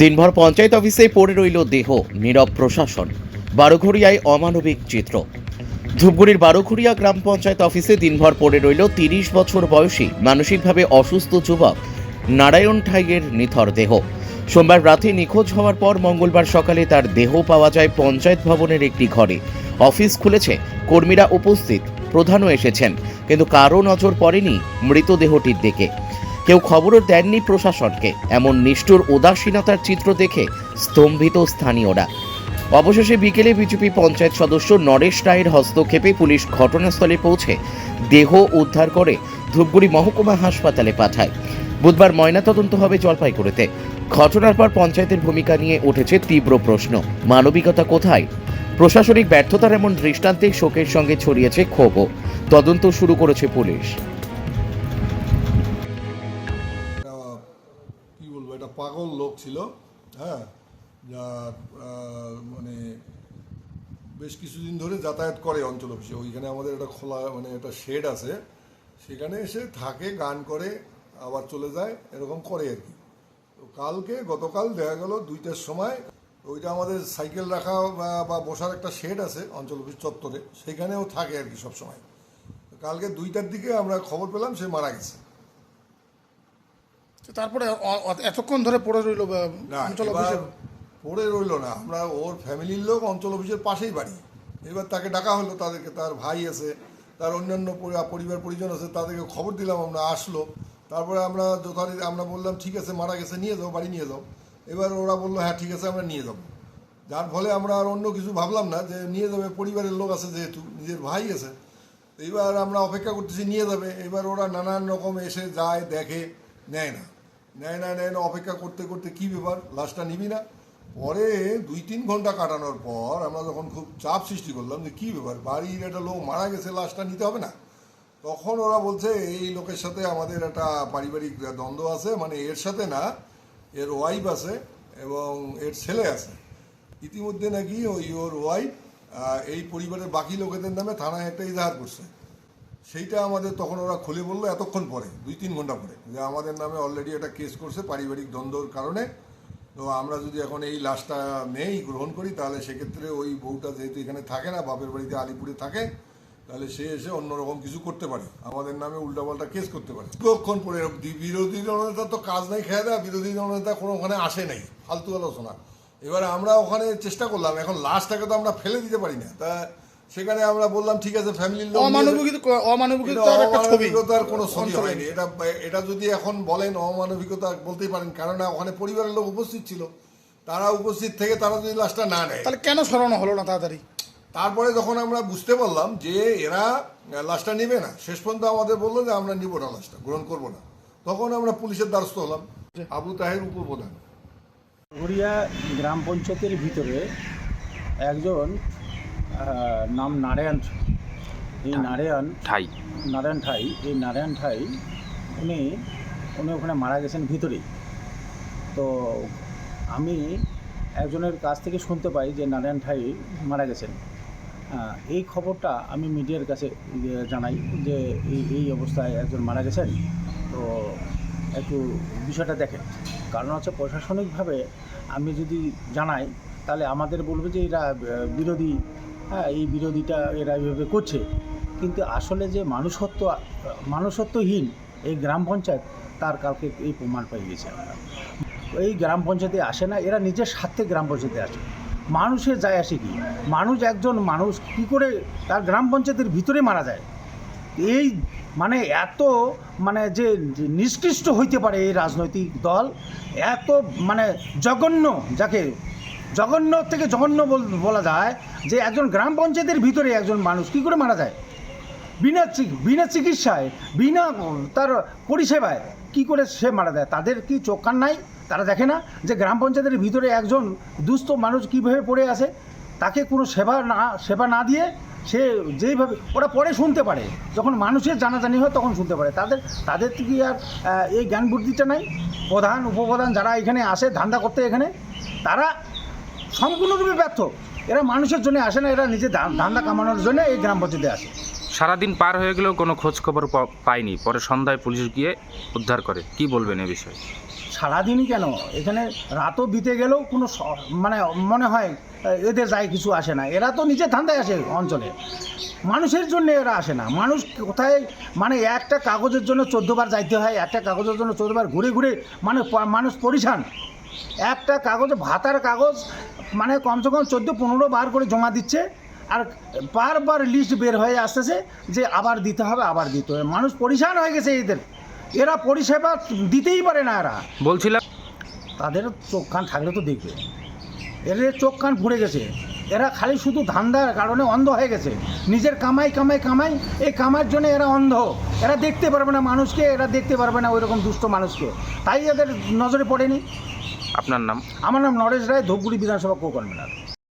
দিনভর পঞ্চায়েত অফিসে পড়ে রইল দেহ, নীরব প্রশাসন। বারোঘড়িয়ায় অমানবিক চিত্র। ধূপগুড়ির বারোঘড়িয়া গ্রাম পঞ্চায়েত অফিসে দিনভর পড়ে রইল তিরিশ বছর বয়সী, মানসিকভাবে অসুস্থ যুবক, নারায়ণ ঠাইয়ের নিথর দেহ। সোমবার রাতে নিখোঁজ হওয়ার পর মঙ্গলবার সকালে তার দেহ পাওয়া যায় পঞ্চায়েত ভবনের একটি ঘরে। অফিস খুলেছে, কর্মীরা উপস্থিত, প্রধানও এসেছেন, কিন্তু কারও নজর পড়েনি মৃতদেহটির দিকে। কেউ খবরও দেননি প্রশাসনকে। এমন নিষ্ঠুর উদাসীনতার চিত্র দেখে স্তম্ভিত স্থানীয়রা। অবশেষে বিকেলে বিজেপি পঞ্চায়েত সদস্য নরেশ রায়ের হস্তক্ষেপে পুলিশ ঘটনাস্থলে পৌঁছে দেহ উদ্ধার করে ধূপগুড়ি মহকুমা হাসপাতালে পাঠায়। বুধবার ময়নাতদন্ত হবে জলপাইগুড়িতে। ঘটনার পর পঞ্চায়েতের ভূমিকা নিয়ে উঠেছে তীব্র প্রশ্ন। মানবিকতা কোথায়? প্রশাসনিক ব্যর্থতার এমন দৃষ্টান্তে শোকের সঙ্গে ছড়িয়েছে ক্ষোভও। তদন্ত শুরু করেছে পুলিশ। পাগল লোক ছিল হ্যাঁ আহ, মানে বেশ কিছুদিন ধরে যাতায়াত করে অঞ্চল অফিসে। ওইখানে আমাদের একটা খোলা মানে একটা শেড আছে। সেখানে এসে থাকে গান করে আবার চলে যায় এরকম করে আর কি। তো কালকে গতকাল দেখা গেল দুইটার সময় ওইটা আমাদের সাইকেল রাখা বা- বসার একটা শেড আছে অঞ্চল অফিস চত্বরে সেখানেও থাকে আর কি সবসময়। কালকে দুইটার দিকে আমরা খবর পেলাম সে মারা গেছে। তারপরে এতক্ষণ ধরে পড়ে রইল অঞ্চল অফিসে পড়ে রইল না। আমরা ওর ফ্যামিলির লোক অঞ্চল অফিসের পাশেই বাড়ি। এবার তাকে ডাকা হলো তাদেরকে তার ভাই আছে তার অন্যান্য পরিবার পরিজন আছে তাদেরকে খবর দিলাম আমরা আসলো। তারপরে আমরা যথারীতি আমরা বললাম ঠিক আছে মারা গেছে নিয়ে যাও বাড়ি নিয়ে যাও। এবার ওরা বলল হ্যাঁ ঠিক আছে আমরা নিয়ে যাব। যার ফলে আমরা আর অন্য কিছু ভাবলাম না যে নিয়ে যাবে পরিবারের লোক আছে যেহেতু নিজের ভাই আছে। এবার আমরা অপেক্ষা করতেছি নিয়ে যাবে। এবার ওরা নানান রকম এসে যায় দেখে নেয় না। নেয় না নেয় না, অপেক্ষা করতে করতে কি ব্যাপার? লাশটা নিবি না? পরে দুই তিন ঘণ্টা কাটানোর পর আমরা যখন খুব চাপ সৃষ্টি করলাম যে কি ব্যাপার, বাড়ির একটা লোক মারা গেছে, লাশটা নিতে হবে না? তখন ওরা বলছে, এই লোকের সাথে আমাদের একটা পারিবারিক দ্বন্দ্ব আছে মানে এর সাথে না, এর ওয়াইফ আছে এবং এর ছেলে আছে। ইতিমধ্যে নাকি ওই ওর ওয়াইফ এই পরিবারের বাকি লোকেদের নামে থানায় একটা ইজাহার করছে। সেইটা আমাদের তখন ওরা খুলে বলল এতক্ষণ পরে, দুই তিন ঘণ্টা পরে, যে আমাদের নামে অলরেডি একটা কেস করছে পারিবারিক দ্বন্দ্বর কারণে। তো আমরা যদি এখন এই লাশটা নেই গ্রহণ করি, তাহলে সেক্ষেত্রে ওই বউটা যেহেতু এখানে থাকে না, বাপের বাড়িতে আলিপুরে থাকে, তাহলে সে এসে অন্যরকম কিছু করতে পারে। আমাদের নামে উল্টাপাল্টা কেস করতে পারে। কখন পরে বিরোধী দলনেতা তো কাজ নাই, খেয়ে দেয়, বিরোধী দলনেতা কোনো ওখানে আসে নাই, ফালতু আলোচনা। এবারে আমরা ওখানে চেষ্টা করলাম, এখন লাশটাকে তো আমরা ফেলে দিতে পারি না। তা সেখানে আমরা বললাম ঠিক আছে ফ্যামিলির লোক অমানবিকতার একটা ছবি। অমানবিকতার কোনো ছবি হয়নি। এটা এটা যদি এখন বলেন অমানবিকতা বলতেই পারেন। কারণ ওখানে পরিবারের লোক উপস্থিত ছিল। তারা উপস্থিত থেকে তারা যদি লাশটা না নেয়। তাহলে কেন সরানো হলো না তাড়াতাড়ি? তারপরে যখন আমরা বুঝতে পারলাম যে এরা লাশটা নেবে না শেষ পর্যন্ত আমাদের বলল যে আমরা নিব না লাশটা গ্রহণ করব না। তখন আমরা পুলিশের দ্বারস্থ হলাম। আবু তাহের উপপ্রধান। গড়িয়া গ্রাম পঞ্চায়েতের ভিতরে একজন নাম নারায়ণ এই নারায়ণ ঠাই নারায়ণ ঠাই এই নারায়ণ ঠাই উনি উনি ওখানে মারা গেছেন ভিতরেই। তো আমি একজনের কাছ থেকে শুনতে পাই যে নারায়ণ ঠাই মারা গেছেন। এই খবরটা আমি মিডিয়ার কাছে ইয়ে, জানাই যে এই এই অবস্থায় একজন মারা গেছেন। তো একটু বিষয়টা দেখেন। কারণ হচ্ছে প্রশাসনিকভাবে আমি যদি জানাই তাহলে আমাদের বলবে যে এরা বিরোধী হ্যাঁ এই বিরোধীটা এরা এইভাবে করছে। কিন্তু আসলে যে মানুষত্ব, মানুষত্বহীন এই গ্রাম পঞ্চায়েত, তার কালকে এই প্রমাণ পেয়ে গেছে আমরা। এই গ্রাম পঞ্চায়েতে আসে না, এরা নিজের স্বার্থে গ্রাম পঞ্চায়েতে আসে। মানুষের যায় আসে কি? মানুষ একজন মানুষ কি করে তার গ্রাম পঞ্চায়েতের ভিতরে মারা যায়? এই মানে এত মানে যে নিষ্কৃষ্ট হইতে পারে এই রাজনৈতিক দল, এত মানে জঘন্য যাকে জঘন্য থেকে জঘন্য বলা যায় যে একজন গ্রাম পঞ্চায়েতের ভিতরে একজন মানুষ কি করে মারা যায়? বিনা বিনা চিকিৎসায়, বিনা তার পরিষেবায় কি করে সে মারা যায়? তাদের কি চোখ কান নাই? তারা দেখে না যে গ্রাম পঞ্চায়েতের ভিতরে একজন দুস্থ মানুষ কীভাবে পড়ে আছে? তাকে কোনো সেবা না সেবা না দিয়ে সে যেইভাবে, ওরা পরে শুনতে পারে। যখন মানুষের জানাজানি হয় তখন শুনতে পারে। তাদের তাদের কি আর এই জ্ঞান বুদ্ধিটা নাই? প্রধান, উপপ্রধান যারা এখানে আসে, ধান্দা করতে এখানে, তারা সম্পূর্ণরূপে ব্যর্থ। এরা মানুষের জন্য আসে না এরা নিজে ধান্দা কামানোর জন্য এই গ্রাম পঞ্চায়েতে আসে। সারাদিন পার হয়ে গেলেও কোনো খোঁজ খবর প- পাইনি পরে সন্ধ্যায় পুলিশ গিয়ে উদ্ধার করে। কি বলবেন এ বিষয়ে? সারাদিনই কেন? এখানে রাতও বিতে গেলেও কোনো মানে মনে হয় এদের যায় কিছু আসে না। এরা তো নিজের ধান্দায় আসে অঞ্চলে। মানুষের জন্য এরা আসে না। মানুষ কোথায় মানে একটা কাগজের জন্য চোদ্দোবার যাইতে হয় একটা কাগজের জন্য চোদ্দোবার ঘুরে ঘুরে মানে মানুষ পরিশান। একটা কাগজ ভাতার কাগজ মানে কমসে কম চোদ্দ পনেরো বার করে জমা দিচ্ছে। আর বারবার লিস্ট বের হয়ে আসতেছে যে আবার দিতে হবে আবার দিতে হবে। মানুষ পরিশান হয়ে গেছে এদের। এরা পরিষেবা দিতেই পারে না এরা। বলছিলাম। তাদের চোখ কান থাকলে তো দেখবে। এদের চোখ কান ফুরে গেছে। এরা খালি শুধু ধান্দার কারণে অন্ধ হয়ে গেছে। নিজের কামাই কামাই কামাই এই কামার জন্য এরা অন্ধ। এরা দেখতে পারবে না মানুষকে এরা দেখতে পারবে না ওই রকম দুষ্ট মানুষকে। তাই এদের নজরে পড়েনি। আপনার নাম? আমার নাম নরেশ রায় ধূপগুড়ি বিধানসভা কো কনভেনার